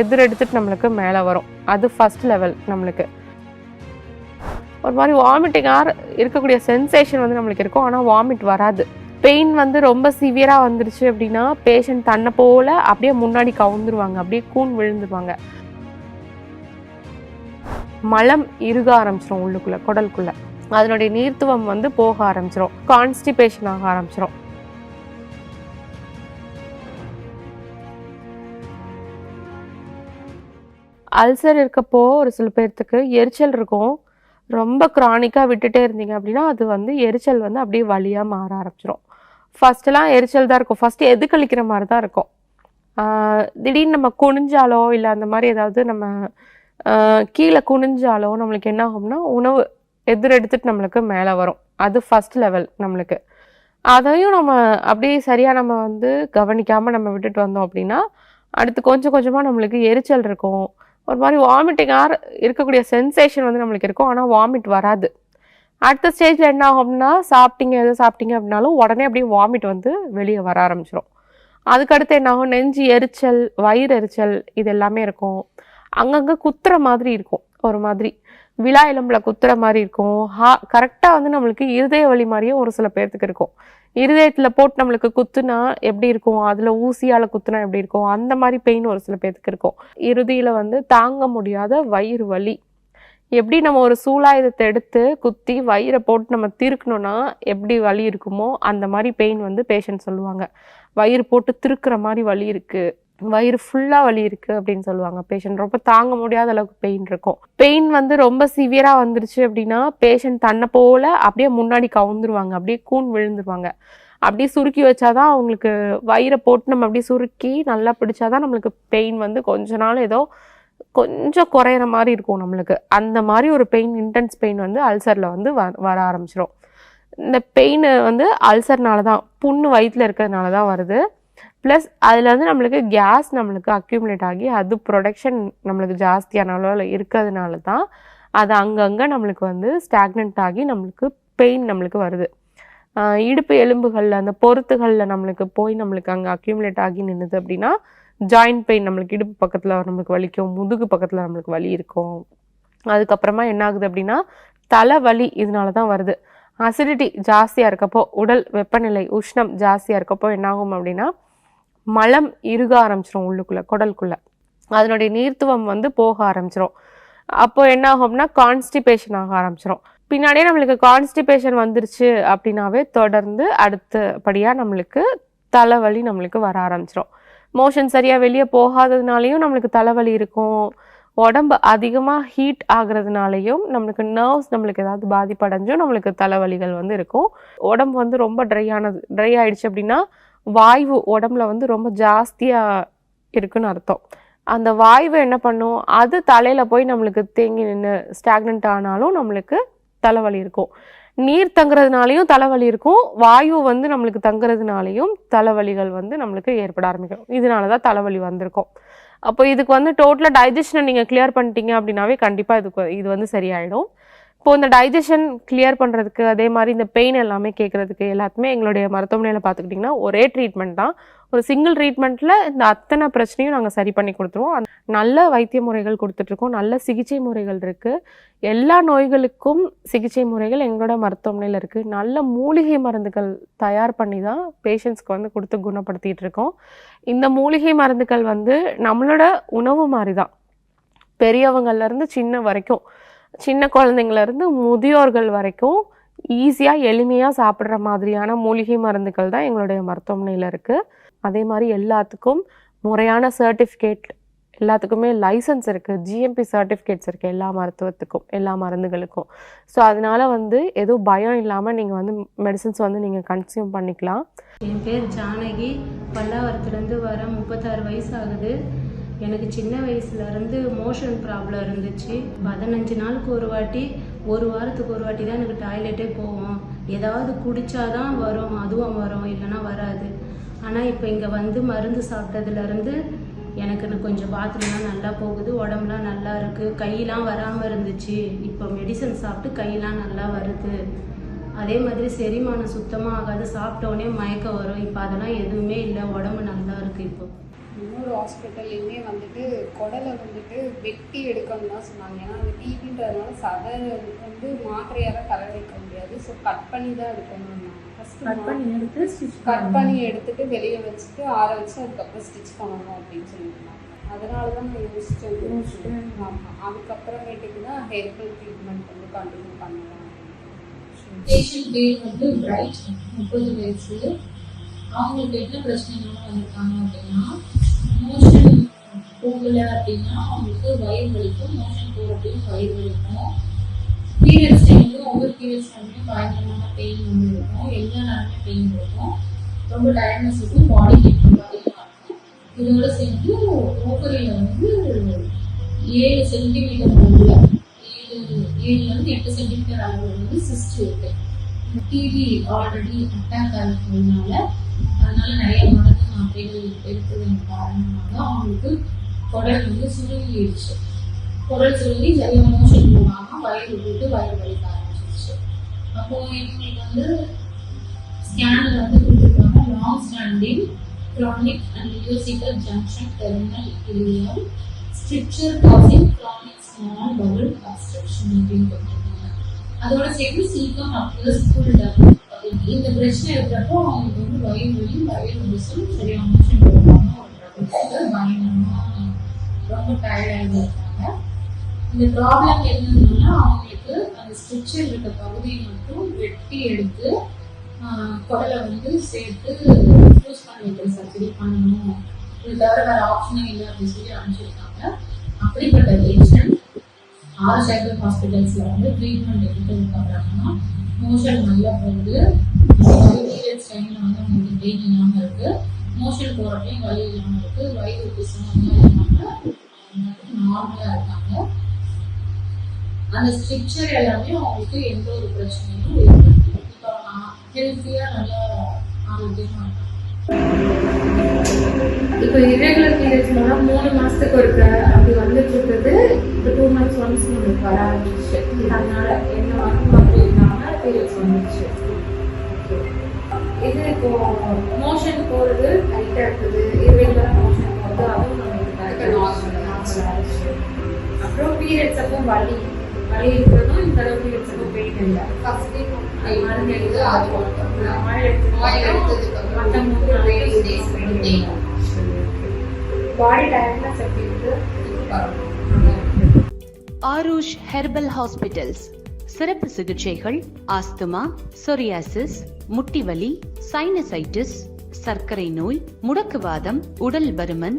எதிரெடுத்துட்டு நம்மளுக்கு மேலே வரும். அது ஃபர்ஸ்ட் லெவல் நம்மளுக்கு. ஒரு மாதிரி வாமிட்டிங்காக இருக்கக்கூடிய சென்சேஷன் வந்து நம்மளுக்கு இருக்கும். ஆனால் வாமிட் வராது. பெயின் வந்து ரொம்ப சிவியராக வந்துருச்சு அப்படின்னா பேஷண்ட் தன்னை போல அப்படியே முன்னாடி கவுந்துருவாங்க. அப்படியே கூன் விழுந்துருவாங்க. மலம் இருக ஆரம்பிச்சிரும் உள்ளுக்குள்ள குடலுக்குள்ளே அதனுடைய நீர்த்துவம் வந்து போக ஆரம்பிச்சிரும். கான்ஸ்டிபேஷன் ஆக ஆரம்பிச்சிரும். அல்சர் இருக்கப்போ ஒரு சில பேர்த்துக்கு எரிச்சல் இருக்கும். ரொம்ப க்ரானிக்காக விட்டுட்டே இருந்தீங்க அப்படின்னா அது வந்து எரிச்சல் வந்து அப்படியே வழியாக மாற ஆரம்பிச்சிடும் ஃபர்ஸ்ட்லாம் எரிச்சல் தான் இருக்கும். ஃபஸ்ட்டு எது கழிக்கிற மாதிரி தான் இருக்கும். திடீர்னு நம்ம குனிஞ்சாலோ இல்லை அந்த மாதிரி ஏதாவது நம்ம கீழே குனிஞ்சாலோ நம்மளுக்கு என்ன ஆகும்னா உணவு எதிரெடுத்துட்டு நம்மளுக்கு மேலே வரும். அது ஃபர்ஸ்ட் லெவல் நம்மளுக்கு. அதையும் நம்ம அப்படியே சரியாக நம்ம வந்து கவனிக்காமல் நம்ம விட்டுட்டு வந்தோம் அப்படின்னா அடுத்து கொஞ்சம் கொஞ்சமாக நம்மளுக்கு எரிச்சல் இருக்கும். ஒரு மாதிரி வாமிட்டிங்காக இருக்கக்கூடிய சென்சேஷன் வந்து நம்மளுக்கு இருக்கும். ஆனால் வாமிட் வராது. அடுத்த ஸ்டேஜில் என்ன ஆகும்னா சாப்பிட்டீங்க எது சாப்பிட்டீங்க அப்படின்னாலும் உடனே அப்படியே வாமிட் வந்து வெளியே வர ஆரம்பிச்சிடும் அதுக்கடுத்து என்ன ஆகும்? நெஞ்சு எரிச்சல் வயிறு எரிச்சல் இது எல்லாமே இருக்கும். அங்கங்கே குத்துற மாதிரி இருக்கும். ஒரு மாதிரி. விழா எலும்பில் குத்துற மாதிரி இருக்கும். ஹா கரெக்டாக வந்து நம்மளுக்கு இருதய வலி மாதிரியும் ஒரு சில பேர்த்துக்கு இருக்கும். இருதயத்தில் போட்டு நம்மளுக்கு குத்துனா எப்படி இருக்கும்? அதில் ஊசியால் குத்துனா எப்படி இருக்கும்? அந்த மாதிரி பெயின் ஒரு சில பேர்த்துக்கு இருக்கும். இறுதியில் வந்து தாங்க முடியாத வயிறு வலி. எப்படி நம்ம ஒரு சூலாயுதத்தை எடுத்து குத்தி வயிறை போட்டு நம்ம திருக்கணும்னா எப்படி வலி இருக்குமோ அந்த மாதிரி பெயின் வந்து பேஷண்ட் சொல்லுவாங்க. வயிறு போட்டு திருக்கிற மாதிரி வலி இருக்குது வயிறு ஃபுல்லாக வலி இருக்குது அப்படின்னு சொல்லுவாங்க. பேஷண்ட் ரொம்ப தாங்க முடியாத அளவுக்கு பெயின் இருக்கும். பெயின் வந்து ரொம்ப சிவியராக வந்துருச்சு அப்படின்னா பேஷண்ட் தன்னை போல அப்படியே முன்னாடி கவுந்துருவாங்க. அப்படியே கூன் விழுந்துருவாங்க. அப்படியே சுருக்கி வச்சாதான் அவங்களுக்கு வயிறை போட்டு நம்ம அப்படியே சுருக்கி நல்லா பிடிச்சாதான் நம்மளுக்கு பெயின் வந்து கொஞ்ச நாள் ஏதோ கொஞ்சம் குறையிற மாதிரி இருக்கும் நம்மளுக்கு. அந்த மாதிரி ஒரு பெயின் இன்டென்ஸ் பெயின் வந்து அல்சரில் வந்து வ வர ஆரம்பிச்சிடும் இந்த பெயின் வந்து அல்சர்னால தான் புண்ணு வயிற்றில் இருக்கிறதுனால தான் வருது. ப்ளஸ் அதில் வந்து நம்மளுக்கு கேஸ் நம்மளுக்கு அக்யூமுலேட் ஆகி அது ப்ரொடக்ஷன் நம்மளுக்கு ஜாஸ்தியான அளவில் இருக்கிறதுனால தான் அது அங்கங்கே நம்மளுக்கு வந்து ஸ்டாக்னண்ட் ஆகி நம்மளுக்கு பெயின் நம்மளுக்கு வருது. இடுப்பு எலும்புகளில் அந்த பொருத்துகளில் நம்மளுக்கு போய் நம்மளுக்கு அங்கே அக்யூமுலேட் ஆகி நின்றுது அப்படின்னா ஜாயிண்ட் பெயின் நம்மளுக்கு இடுப்பு பக்கத்தில் நம்மளுக்கு வலிக்கும் முதுகு பக்கத்தில் நம்மளுக்கு வலி இருக்கும். அதுக்கப்புறமா என்ன ஆகுது அப்படின்னா தலைவலி இதனால தான் வருது. அசிடிட்டி ஜாஸ்தியாக இருக்கப்போ உடல் வெப்பநிலை உஷ்ணம் ஜாஸ்தியாக இருக்கப்போ என்னாகும் அப்படின்னா மலம் இருக ஆரம்பிச்சிடும் உள்ளுக்குள்ளே குடலுக்குள்ளே அதனுடைய நீர்த்துவம் வந்து போக ஆரம்பிச்சிடும் அப்போ என்ன ஆகும்னா கான்ஸ்டிபேஷன் ஆக ஆரம்பிச்சிடும் பின்னாடியே நம்மளுக்கு கான்ஸ்டிபேஷன் வந்துருச்சு அப்படின்னாவே தொடர்ந்து அடுத்தபடியாக நம்மளுக்கு தலைவலி நம்மளுக்கு வர ஆரம்பிச்சிடும் மோஷன் சரியாக வெளியே போகாததுனாலையும் நம்மளுக்கு தலைவலி இருக்கும். உடம்பு அதிகமாக ஹீட் ஆகுறதுனாலையும் நம்மளுக்கு நர்வ்ஸ் நம்மளுக்கு ஏதாவது பாதிப்படைஞ்சும் நம்மளுக்கு தலைவலிகள் வந்து இருக்கும். உடம்பு வந்து ரொம்ப ட்ரை ஆனது ட்ரை ஆயிடுச்சு அப்படின்னா வாய்வு உடம்புல வந்து ரொம்ப ஜாஸ்தியாக இருக்குன்னு அர்த்தம். அந்த வாய்வு என்ன பண்ணும்? அது தலையில் போய் நம்மளுக்கு தேங்கி நின்று ஸ்டாக்னண்ட் ஆனாலும் நம்மளுக்கு தலைவலி இருக்கும். நீர் தங்குறதுனாலையும் தலைவலி இருக்கும். வாயு வந்து நம்மளுக்கு தங்குறதுனாலையும் தலைவலிகள் வந்து நம்மளுக்கு ஏற்பட ஆரம்பிக்கும். இதனால தான் தலைவலி வந்திருக்கும். அப்போ இதுக்கு வந்து டோட்டலாக டைஜஷனை நீங்கள் கிளியர் பண்ணிட்டீங்க அப்படின்னாவே கண்டிப்பாக இதுக்கு இது வந்து சரியாயிடும். இப்போ இந்த டைஜஷன் கிளியர் பண்ணுறதுக்கு அதே மாதிரி இந்த பெயின் எல்லாமே கேட்குறதுக்கு எல்லாத்துமே எங்களுடைய மருத்துவமனையில் பார்த்துக்கிட்டிங்கன்னா ஒரே ட்ரீட்மெண்ட் தான். ஒரு சிங்கிள் ட்ரீட்மெண்ட்டில் இந்த அத்தனை பிரச்சனையும் நாங்கள் சரி பண்ணி கொடுத்துருவோம். நல்ல வைத்திய முறைகள் கொடுத்துட்ருக்கோம். நல்ல சிகிச்சை முறைகள் இருக்குது எல்லா நோய்களுக்கும் சிகிச்சை முறைகள் எங்களோட மருத்துவமனையில் இருக்குது நல்ல மூலிகை மருந்துகள் தயார் பண்ணி தான் பேஷண்ட்ஸ்க்கு வந்து கொடுத்து குணப்படுத்திகிட்டு இருக்கோம் இந்த மூலிகை மருந்துகள் வந்து நம்மளோட உணவு மாதிரி தான் பெரியவங்கள்லேருந்து சின்ன வரைக்கும் சின்ன குழந்தைங்கள்லேருந்து முதியோர்கள் வரைக்கும் ஈஸியாக எளிமையாக சாப்பிட்ற மாதிரியான மூலிகை மருந்துகள் தான் எங்களுடைய மருத்துவமனையில் இருக்குது அதே மாதிரி எல்லாத்துக்கும் முறையான சர்டிஃபிகேட் எல்லாத்துக்குமே லைசன்ஸ் இருக்குது ஜிஎம்பி சர்டிஃபிகேட்ஸ் இருக்குது எல்லா மருத்துவத்துக்கும் எல்லா மருந்துகளுக்கும். ஸோ அதனால வந்து எதுவும் பயம் இல்லாமல் நீங்கள் வந்து மெடிசன்ஸ் வந்து நீங்கள் கன்சியூம் பண்ணிக்கலாம். என் பேர் ஜானகி. பல்லாவரத்துலேருந்து வர முப்பத்தாறு வயசு ஆகுது. எனக்கு சின்ன வயசுலேருந்து மோஷன் ப்ராப்ளம் இருந்துச்சு. பதினஞ்சு நாளுக்கு ஒரு வாட்டி ஒரு வாரத்துக்கு ஒரு வாட்டி தான் எனக்கு டாய்லெட்டே போவோம். ஏதாவது குடிச்சாதான் வரும் அதுவும் வரும் இல்லைன்னா வராது. ஆனால் இப்போ இங்கே வந்து மருந்து சாப்பிட்டதுலேருந்து எனக்கு கொஞ்சம் பாத்ரூம்லாம் நல்லா போகுது உடம்புலாம் நல்லா இருக்குது கையெல்லாம் வராமல் இருந்துச்சு. இப்போ மெடிசன் சாப்பிட்டு கையெல்லாம் நல்லா வருது. அதே மாதிரி செரிமானம் சுத்தமாக ஆகாது. சாப்பிட்டோடனே மயக்கம் வரும். இப்போ அதெல்லாம் எதுவுமே இல்லை. உடம்பு நல்லா இருக்குது இப்போ. ஒவ்வொரு ஹாஸ்பிட்டல்லையுமே வந்துட்டு குடலை வந்துட்டு வெட்டி எடுக்கணும்னு தான் சொன்னாங்க. ஏன்னா அந்த டிபின்றதுனால சதை வந்து மாத்திரையால கரை வைக்க முடியாது. ஸோ கட் பண்ணி தான் எடுக்கணும் கட் பண்ணி ஃபஸ்ட்டு எடுத்து ஸ்டிச் கட் பண்ணி எடுத்துட்டு வெளியே வச்சுட்டு ஆற வச்சு அதுக்கப்புறம் ஸ்டிச் பண்ணணும் அப்படின்னு சொல்லியிருந்தாங்க. அதனால தான் நான் யோசிச்சேன். ஆமாம் அதுக்கப்புறமேட்டுக்கு தான் ஹெர்பல் ட்ரீட்மெண்ட் வந்து கண்டினியூ பண்ணலாம். பேஷண்ட் பேர் வந்து பிரைட் முப்பது வயசு. அவங்களுக்கு என்ன பிரச்சனைனால வந்திருக்காங்க அப்படின்னா போகல அப்படின்னா அவங்களுக்கு வயிறு வலிக்கும் மோஷன் போகிறப்பையும் வயிறு வலிக்கும். பீரியட்ஸ் டைம்லையும் ஒவ்வொரு பீரியட்ஸ் டைம்லையும் பயங்கரமான பெயின் வந்து இருக்கும். எல்லா நேரமே பெயின் இருக்கும். ரொம்ப டயர்னஸ் இருக்கும் பாடி ஹீட் இதோட சேர்ந்து ஓவரியில் வந்து ஏழு சென்டிமீட்டர் அளவில் ஏழு ஏழுலேருந்து எட்டு சென்டிமீட்டர் அளவில் வந்து சிஸ்ட் இருக்கு. டிவி ஆல்ரெடி அட்டாக் ஆகிறதுனால அதனால நிறைய மருந்து மாத்திரைகள் எடுத்ததன் காரணமாக அவங்களுக்கு குடல் வந்து சுருங்கிடுச்சு குடல் சுருங்கி சரியாக மோஷன் போகாமல் வயிறு போட்டு வயிறு வலிக்க ஆரம்பிச்சிருச்சு. அப்போ இவங்களுக்கு வந்து ஸ்கேனில் வந்து கொடுத்துருக்காங்க long standing chronic and musical junction terminal ileum stricture causing chronic small bowel obstruction அப்படின்னு கொடுத்துருக்காங்க. அதோட சேர்த்து சீக்கம் அப்ளஸ் ஃபுல் இந்த பிரச்சனை இருக்கிறப்போ அவங்களுக்கு வந்து வயிறு வலி வயிறு விசம் சரியாக மோஷன் போடுவாங்க ஒரு ரொம்ப டயர்டாக இருக்காங்க இந்த ப்ராப்ளம் என்னன்னா அவங்களுக்கு அந்த ஸ்ட்ரிச்சர் இருக்க பகுதியை மட்டும் வெட்டி எடுத்து குடலை வந்து சேர்த்து யூஸ் பண்ணிட்டு சர்ஜரி பண்ணணும். இது தவிர வேற ஆப்ஷனே இல்லை அப்படின்னு சொல்லி அனுப்பிச்சிருக்காங்க. அப்படிப்பட்ட பேஷண்ட் ஆறு சைக்கிள் ஹாஸ்பிட்டல்ஸில் வந்து ட்ரீட்மெண்ட் எடுத்ததுக்கு பண்ணுறாங்கன்னா மோஷன் நல்லா போகுது. பீரியட்ஸ் டைமில் வந்து அவங்களுக்கு பெயின் இல்லாமல் இருக்குது மோஷன் போகிறப்பையும் வலி இல்லாமல் இருக்குது வயிறு பிசம் இல்லாமல் நார்மலா இருக்காங்க. அந்த ஸ்ட்ரிக்சர் எல்லாமே அவங்களுக்கு எந்த ஒரு பிரச்சனையும் இப்போ ஹெல்த்தியா நல்லா ஆரோக்கியமா இருக்காங்க இப்போ irregular periods மூணு மாசத்துக்கு ஒருக்க அப்படி வந்துட்டு இருக்குது. இப்போ டூ மந்த்ஸ் ஒன்ஸ் நம்மளுக்கு வர ஆரம்பிச்சு. அதனால என்ன வாரம் அப்படி இல்லாம பீரியட்ஸ் வந்துச்சு இது இப்போ மோஷன் போறது டைட்டா இருக்குது. Irregular மோஷன் அப்போ வலி வலி இருக்கிறதும் இந்த தடவை பீரியட்ஸ் அப்போ பெயின் இல்லை ஃபர்ஸ்ட் டே மருந்து எடுத்து அது மற்ற மூணு maintain பாடி டயர்ட்னஸ் எப்படி இருக்கு. ஆரூஷ் ஹெர்பல் ஹாஸ்பிட்டல்ஸ் சிறப்பு சிகிச்சைகள் ஆஸ்துமா சொரியாசிஸ் முட்டிவலி சைனசைட்டிஸ் சர்க்கரை நோய் முடக்குவாதம் உடல் பருமன்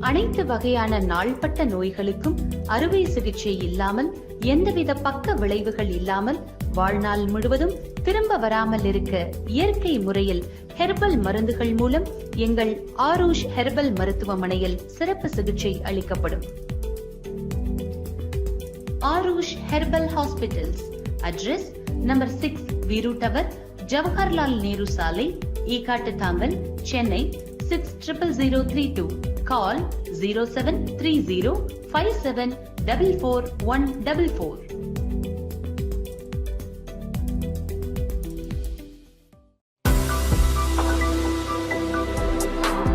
அனைத்து வகையான நாள்பட்ட நோய்களுக்கும் அறுவை சிகிச்சை இல்லாமல் எந்தவித பக்க விளைவுகள் இல்லாமல் வாழ்நாள் முழுவதும் திரும்ப வராமல் இருக்க இயற்கை முறையில் ஹெர்பல் மருந்துகள் மூலம் எங்கள் ஆரூஷ் ஹெர்பல் மருத்துவமனையில் சிறப்பு சிகிச்சை அளிக்கப்படும். Aarush herbal hospitals. Address number six Veeru tower Jawaharlal Nehru சாலை Ekkattuthangal Chennai six triple zero three two call 0730 5744